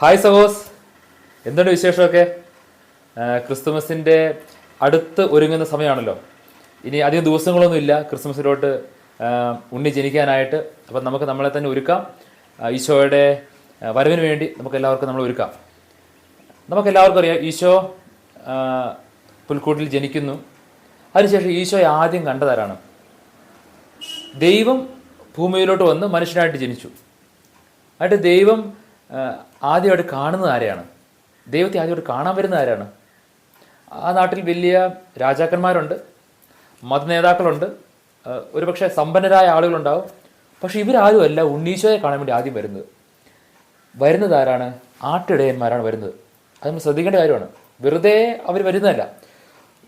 Hi സഹോസ്. എന്തുണ്ട് വിശേഷമൊക്കെ? ക്രിസ്തുമസിന്റെ അടുത്ത് ഒരുങ്ങുന്ന സമയമാണല്ലോ. ഇനി അധികം ദിവസങ്ങളൊന്നുമില്ല ക്രിസ്മസിലോട്ട് ഉണ്ണി ജനിക്കാനായിട്ട്. അപ്പം നമുക്ക് നമ്മളെ തന്നെ ഒരുക്കാം. ഈശോയുടെ വരവിന് വേണ്ടി നമുക്ക് എല്ലാവർക്കും നമ്മൾ ഒരുക്കാം. നമുക്ക് എല്ലാവർക്കും അറിയാം ഈശോ പുൽക്കൂട്ടിൽ ജനിക്കുന്നു. അതിനുശേഷം ഈശോയെ ആദ്യം കണ്ടതാരാണ്? ദൈവം ഭൂമിയിലോട്ട് വന്ന് മനുഷ്യനായിട്ട് ജനിച്ചു. ആയിട്ട് ദൈവം ആദ്യമായിട്ട് കാണുന്നത് ആരെയാണ്? ദൈവത്തെ ആദ്യമായിട്ട് കാണാൻ വരുന്നത് ആരാണ്? ആ നാട്ടിൽ വലിയ രാജാക്കന്മാരുണ്ട് മതനേതാക്കളുണ്ട് ഒരുപക്ഷെ സമ്പന്നരായ ആളുകളുണ്ടാവും. പക്ഷെ ഇവരാരുമല്ല ഉണ്ണീശോയെ കാണാൻ വേണ്ടി ആദ്യം വരുന്നത്. വരുന്നത് ആരാണ്? ആട്ടിടയന്മാരാണ് വരുന്നത്. അത് നമ്മൾ ശ്രദ്ധിക്കേണ്ട കാര്യമാണ്. വെറുതെ അവർ വരുന്നതല്ല.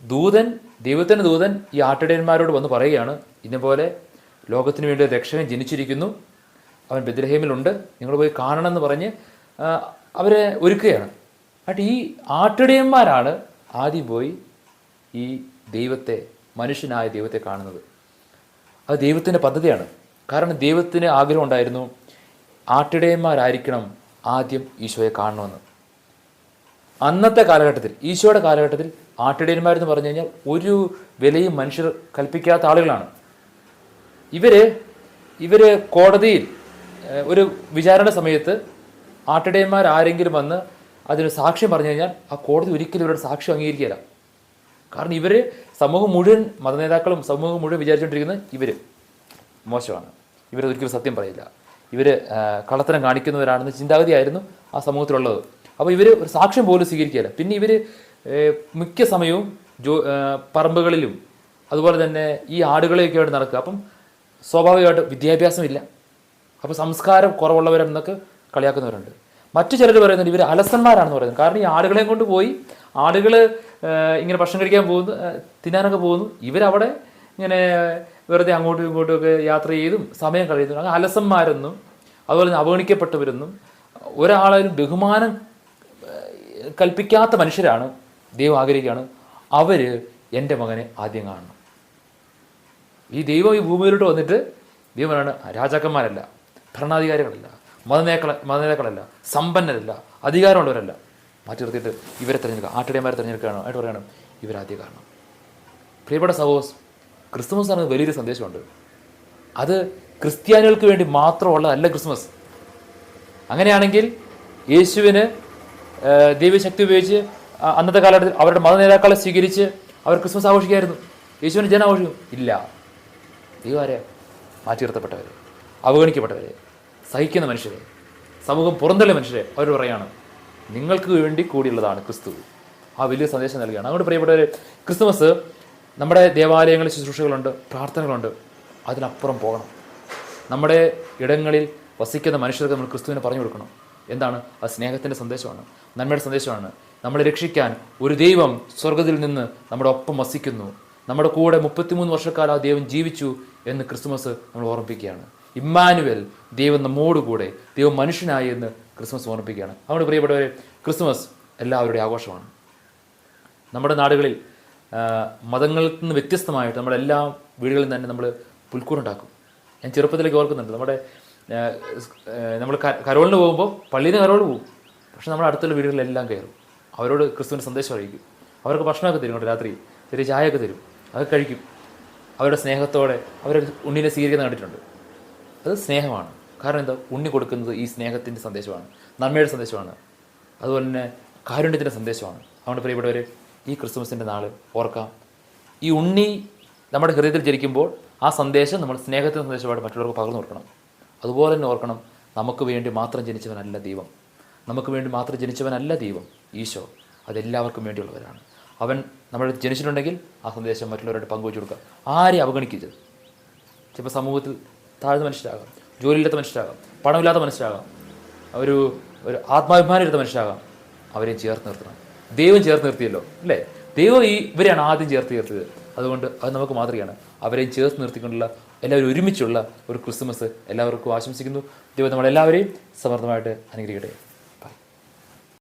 ദൂതൻ ദൈവത്തിന്റെ ദൂതൻ ഈ ആട്ടിടയന്മാരോട് വന്ന് പറയുകയാണ് ഇതുപോലെ ലോകത്തിന് വേണ്ടി രക്ഷകൻ ജനിച്ചിരിക്കുന്നു. അവൻ ബദ്രഹേമിലുണ്ട് നിങ്ങൾ പോയി കാണണം എന്ന് പറഞ്ഞ് അവരെ ഒരുക്കുകയാണ്. എന്നിട്ട് ഈ ആട്ടിടയന്മാരാണ് ആദ്യം പോയി ഈ ദൈവത്തെ മനുഷ്യനായ ദൈവത്തെ കാണുന്നത്. അത് ദൈവത്തിന്റെ പദ്ധതിയാണ്. കാരണം ദൈവത്തിന് ആഗ്രഹം ഉണ്ടായിരുന്നു ആട്ടിടയന്മാരായിരിക്കണം ആദ്യം ഈശോയെ കാണണമെന്ന്. അന്നത്തെ കാലഘട്ടത്തിൽ ഈശോയുടെ കാലഘട്ടത്തിൽ ആട്ടിടയന്മാരെന്ന് പറഞ്ഞു കഴിഞ്ഞാൽ ഒരു വിലയും മനുഷ്യർ കൽപ്പിക്കാത്ത ആളുകളാണ്. ഇവർ ഇവർ കോടതിയിൽ ഒരു വിചാരണ സമയത്ത് ആട്ടിടയന്മാർ ആരെങ്കിലും വന്ന് അതിന് സാക്ഷ്യം പറഞ്ഞു കഴിഞ്ഞാൽ ആ കോടതി ഒരിക്കലും ഇവരുടെ സാക്ഷ്യം അംഗീകരിക്കില്ല കാരണം ഇവർ സമൂഹം മുഴുവൻ മതനേതാക്കളും സമൂഹം മുഴുവൻ വിചാരിച്ചുകൊണ്ടിരിക്കുന്നത് ഇവർ മോശമാണ്. ഇവർ ഒരിക്കലും സത്യം പറയില്ല. ഇവർ കള്ളത്തരം കാണിക്കുന്നവരാണെന്ന് ചിന്താഗതിയായിരുന്നു ആ സമൂഹത്തിലുള്ളത്. അപ്പോൾ ഇവർ ഒരു സാക്ഷ്യം പോലും സ്വീകരിക്കുകയില്ല. പിന്നെ ഇവർ മിക്ക സമയവും ജോ പറമ്പുകളിലും അതുപോലെ തന്നെ ഈ ആടുകളെയൊക്കെ ആയിട്ട് നടക്കുക. അപ്പം സ്വാഭാവികമായിട്ട് വിദ്യാഭ്യാസമില്ല. അപ്പോൾ സംസ്കാരം കുറവുള്ളവരെന്നൊക്കെ കളിയാക്കുന്നവരുണ്ട്. മറ്റു ചിലർ പറയുന്നത് ഇവർ അലസന്മാരാണെന്ന് പറയുന്നത് കാരണം ഈ ആടുകളെയും കൊണ്ട് പോയി ആടുകൾ ഇങ്ങനെ ഭക്ഷണം കഴിക്കാൻ പോകുന്നു തിന്നാനൊക്കെ പോകുന്നു. ഇവരവിടെ ഇങ്ങനെ വെറുതെ അങ്ങോട്ടും ഇങ്ങോട്ടും ഒക്കെ യാത്ര ചെയ്തും സമയം കളയുന്നു അങ്ങനെ അലസന്മാരെന്നും അതുപോലെ തന്നെ അവഗണിക്കപ്പെട്ടവരെന്നും ഒരാളും ബഹുമാനം കൽപ്പിക്കാത്ത മനുഷ്യരാണ് ദൈവം ആഗ്രഹിക്കുകയാണ്. അവർ എന്റെ മകനെ ആദ്യം കാണണം. ഈ ദൈവം ഈ ഭൂമിയിലോട്ട് വന്നിട്ട് ദൈവമാണ് രാജാക്കന്മാരല്ല ഭരണാധികാരികളല്ല മതനേക്കള മതനേതാക്കളല്ല സമ്പന്നരല്ല അധികാരമുള്ളവരല്ല. മാറ്റി നിർത്തിയിട്ട് ഇവരെ തിരഞ്ഞെടുക്കുക ആട്ടിടയന്മാരെ തിരഞ്ഞെടുക്കുകയാണ് ആയിട്ട് പറയണം ഇവരാദ്യ കാരണം. പ്രിയപ്പെട്ട സഹോസ് ക്രിസ്തുമസ് ആണ് വലിയൊരു സന്ദേശമുണ്ട്. അത് ക്രിസ്ത്യാനികൾക്ക് വേണ്ടി മാത്രമുള്ളതല്ല ക്രിസ്മസ്. അങ്ങനെയാണെങ്കിൽ യേശുവിന് ദൈവശക്തി ഉപയോഗിച്ച് അന്നത്തെ കാലഘട്ടത്തിൽ അവരുടെ മതനേതാക്കളെ സ്വീകരിച്ച് അവർ ക്രിസ്മസ് ആഘോഷിക്കായിരുന്നു യേശുവിന് ജനം ആഘോഷിക്കും ഇല്ല. ദൈവം ആരെയാ മാറ്റി നിർത്തപ്പെട്ടവരെ അവഗണിക്കപ്പെട്ടവരെ. സഹിക്കുന്ന മനുഷ്യരെ സമൂഹം പുറന്തള്ളിയ മനുഷ്യരെ അവർ പറയാണ് നിങ്ങൾക്ക് വേണ്ടി കൂടിയുള്ളതാണ് ക്രിസ്തു. ആ വലിയ സന്ദേശം നൽകുകയാണ്. അതുകൊണ്ട് പ്രിയപ്പെട്ടവർ ക്രിസ്മസ് നമ്മുടെ ദേവാലയങ്ങളിൽ ശുശ്രൂഷകളുണ്ട് പ്രാർത്ഥനകളുണ്ട്. അതിനപ്പുറം പോകണം. നമ്മുടെ ഇടങ്ങളിൽ വസിക്കുന്ന മനുഷ്യർക്ക് നമ്മൾ ക്രിസ്തുവിനെ പറഞ്ഞു കൊടുക്കണം. എന്താണ്? അത് സ്നേഹത്തിന്റെ സന്ദേശമാണ് നന്മയുടെ സന്ദേശമാണ്. നമ്മളെ രക്ഷിക്കാൻ ഒരു ദൈവം സ്വർഗത്തിൽ നിന്ന് നമ്മുടെ ഒപ്പം വസിക്കുന്നു. നമ്മുടെ കൂടെ മുപ്പത്തിമൂന്ന് വർഷക്കാലം ആ ദൈവം ജീവിച്ചു എന്ന് ക്രിസ്മസ് നമ്മൾ ഓർമ്മിപ്പിക്കുകയാണ്. ഇമ്മാനുവൽ ദൈവം നമ്മോടുകൂടെ ദൈവം മനുഷ്യനായി എന്ന് ക്രിസ്മസ് ഓർമ്മിപ്പിക്കുകയാണ്. അതുകൊണ്ട് പ്രിയപ്പെട്ടവരെ ക്രിസ്മസ് എല്ലാവരുടെയും ആഘോഷമാണ്. നമ്മുടെ നാടുകളിൽ മതങ്ങളിൽ നിന്ന് വ്യത്യസ്തമായിട്ട് നമ്മുടെ എല്ലാ വീടുകളിൽ തന്നെ നമ്മൾ പുൽക്കൂടുണ്ടാക്കും. ഞാൻ ചെറുപ്പത്തിലേക്ക് ഓർക്കുന്നുണ്ട്. നമ്മുടെ നമ്മൾ കരോളിന് പോകുമ്പോൾ പള്ളിയിൽ നിന്ന് കരോൾ പോകും. പക്ഷെ നമ്മുടെ അടുത്തുള്ള വീടുകളിലെല്ലാം കയറും. അവരോട് ക്രിസ്തുവിന്റെ സന്ദേശം അറിയിക്കും. അവർക്ക് ഭക്ഷണമൊക്കെ തരും രാത്രി. ചെറിയ ചായയൊക്കെ തരും. അതൊക്കെ കഴിക്കും. അവരുടെ സ്നേഹത്തോടെ അവർ ഉണ്ണിനെ സ്വീകരിക്കുന്ന കണ്ടിട്ടുണ്ട്. അത് സ്നേഹമാണ്. കാരണം എന്താ? ഉണ്ണി കൊടുക്കുന്നത് ഈ സ്നേഹത്തിന്റെ സന്ദേശമാണ്. നന്മയുടെ സന്ദേശമാണ്. അതുപോലെ തന്നെ കാരുണ്യത്തിന്റെ സന്ദേശമാണ്. അതുകൊണ്ട് പ്രിയപ്പെട്ടവർ ഈ ക്രിസ്മസിന്റെ നാൾ ഓർക്കാം. ഈ ഉണ്ണി നമ്മുടെ ഹൃദയത്തിൽ ജനിക്കുമ്പോൾ ആ സന്ദേശം നമ്മൾ സ്നേഹത്തിന്റെ സന്ദേശമായിട്ട് മറ്റുള്ളവർക്ക് പകർന്നു കൊടുക്കണം. അതുപോലെ തന്നെ ഓർക്കണം നമുക്ക് വേണ്ടി മാത്രം ജനിച്ചവനല്ല ദൈവം. നമുക്ക് വേണ്ടി മാത്രം ജനിച്ചവനല്ല ദൈവം ഈശോ. അതെല്ലാവർക്കും വേണ്ടിയുള്ളവരാണ്. അവൻ നമ്മൾ ജനിച്ചിട്ടുണ്ടെങ്കിൽ ആ സന്ദേശം മറ്റുള്ളവരോട് പങ്കുവെച്ചു കൊടുക്കുക. ആരെയും അവഗണിക്കരുത്. ചിലപ്പോൾ സമൂഹത്തിൽ താഴ്ന്ന മനുഷ്യരാകാം. ജോലിയില്ലാത്ത മനുഷ്യരാകാം. പണമില്ലാത്ത മനുഷ്യരാകാം. ഒരു ഒരു ആത്മാഭിമാനം എടുത്ത മനുഷ്യരാകാം. അവരെ ചേർത്ത് നിർത്തണം. ദൈവം ചേർത്ത് നിർത്തിയല്ലോ അല്ലേ? ദൈവം ഈ ഇവരെയാണ് ആദ്യം ചേർത്ത് നിർത്തിയത്. അതുകൊണ്ട് അത് നമുക്ക് മാതൃകയാണ്. അവരെയും ചേർത്ത് നിർത്തിക്കൊണ്ടുള്ള എല്ലാവരും ഒരുമിച്ചുള്ള ഒരു ക്രിസ്മസ് എല്ലാവർക്കും ആശംസിക്കുന്നു. ദൈവം നമ്മളെല്ലാവരെയും സമർത്ഥമായിട്ട് അനുഗ്രഹിക്കട്ടെ.